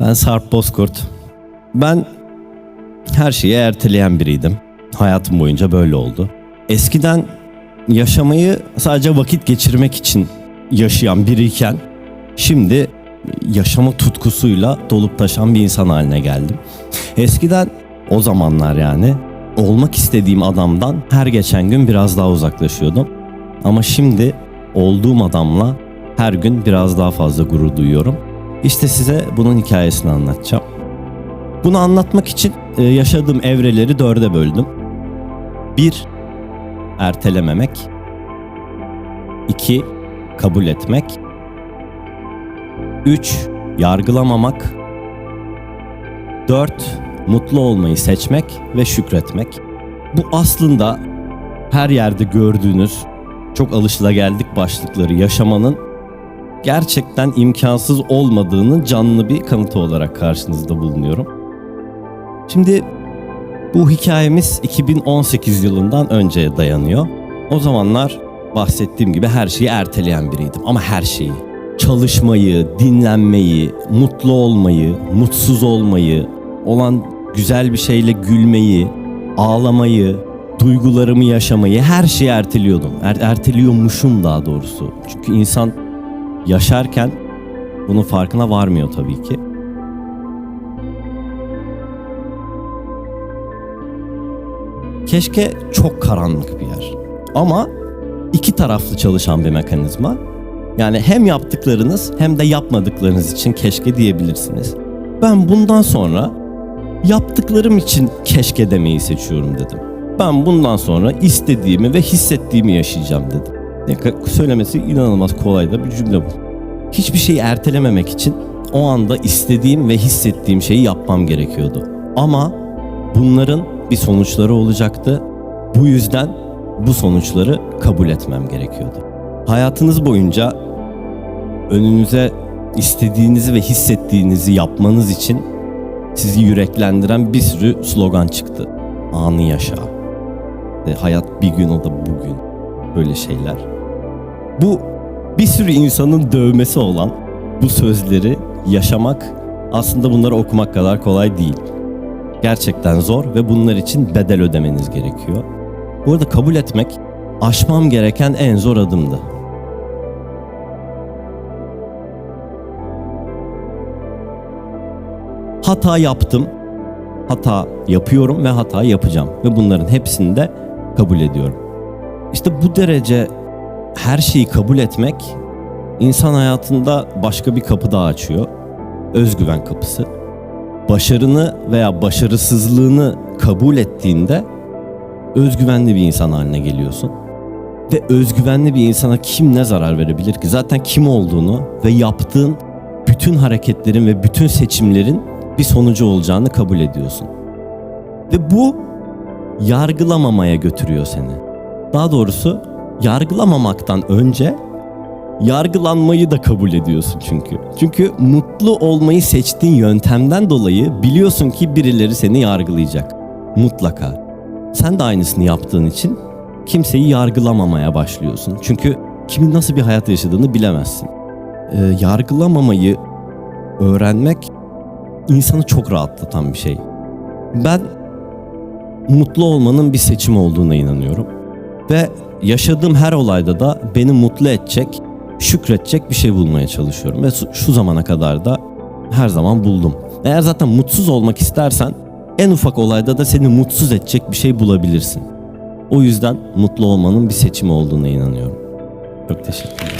Ben Sarp Bozkurt. Ben her şeyi erteleyen biriydim. Hayatım boyunca böyle oldu. Eskiden yaşamayı sadece vakit geçirmek için yaşayan biriyken şimdi yaşama tutkusuyla dolup taşan bir insan haline geldim. Eskiden o zamanlar yani olmak istediğim adamdan her geçen gün biraz daha uzaklaşıyordum. Ama şimdi olduğum adamla her gün biraz daha fazla gurur duyuyorum. İşte size bunun hikayesini anlatacağım. Bunu anlatmak için e, yaşadığım evreleri dörde böldüm. 1. Ertelememek. 2. Kabul etmek. 3. Yargılamamak. 4. Mutlu olmayı seçmek ve şükretmek. Bu aslında her yerde gördüğünüz çok alışılageldik başlıkları yaşamanın gerçekten imkansız olmadığının canlı bir kanıtı olarak karşınızda bulunuyorum. Şimdi bu hikayemiz 2018 yılından önceye dayanıyor. O zamanlar bahsettiğim gibi her şeyi erteleyen biriydim ama her şeyi. Çalışmayı, dinlenmeyi, mutlu olmayı, mutsuz olmayı, olan güzel bir şeyle gülmeyi, ağlamayı, duygularımı yaşamayı her şeyi erteliyordum. Er- erteliyormuşum daha doğrusu. Çünkü insan yaşarken bunun farkına varmıyor tabii ki. Keşke çok karanlık bir yer. Ama iki taraflı çalışan bir mekanizma. Yani hem yaptıklarınız hem de yapmadıklarınız için keşke diyebilirsiniz. Ben bundan sonra yaptıklarım için keşke demeyi seçiyorum dedim. Ben bundan sonra istediğimi ve hissettiğimi yaşayacağım dedim. Ne- Söylemesi inanılmaz kolay da bir cümle bu. Hiçbir şeyi ertelememek için o anda istediğim ve hissettiğim şeyi yapmam gerekiyordu. Ama bunların bir sonuçları olacaktı. Bu yüzden bu sonuçları kabul etmem gerekiyordu. Hayatınız boyunca önünüze istediğinizi ve hissettiğinizi yapmanız için sizi yüreklendiren bir sürü slogan çıktı. Anı yaşa. E, hayat bir gün o da bugün. Böyle şeyler. Bu bir sürü insanın dövmesi olan bu sözleri yaşamak aslında bunları okumak kadar kolay değil. Gerçekten zor ve bunlar için bedel ödemeniz gerekiyor. Bu arada kabul etmek aşmam gereken en zor adımdı. Hata yaptım. Hata yapıyorum ve hata yapacağım ve bunların hepsini de kabul ediyorum. İşte bu derece her şeyi kabul etmek insan hayatında başka bir kapı daha açıyor. Özgüven kapısı. Başarını veya başarısızlığını kabul ettiğinde özgüvenli bir insan haline geliyorsun. Ve özgüvenli bir insana kim ne zarar verebilir ki? Zaten kim olduğunu ve yaptığın bütün hareketlerin ve bütün seçimlerin bir sonucu olacağını kabul ediyorsun. Ve bu yargılamamaya götürüyor seni. Daha doğrusu yargılamamaktan önce yargılanmayı da kabul ediyorsun çünkü. Çünkü mutlu olmayı seçtiğin yöntemden dolayı biliyorsun ki birileri seni yargılayacak. Mutlaka. Sen de aynısını yaptığın için kimseyi yargılamamaya başlıyorsun. Çünkü kimin nasıl bir hayat yaşadığını bilemezsin. Ee, yargılamamayı öğrenmek insanı çok rahatlatan bir şey. Ben mutlu olmanın bir seçim olduğuna inanıyorum. Ve yaşadığım her olayda da beni mutlu edecek, şükredecek bir şey bulmaya çalışıyorum. Ve şu- zamana kadar da her zaman buldum. Eğer zaten mutsuz olmak istersen en ufak olayda da seni mutsuz edecek bir şey bulabilirsin. O yüzden mutlu olmanın bir seçimi olduğuna inanıyorum. Çok teşekkürler.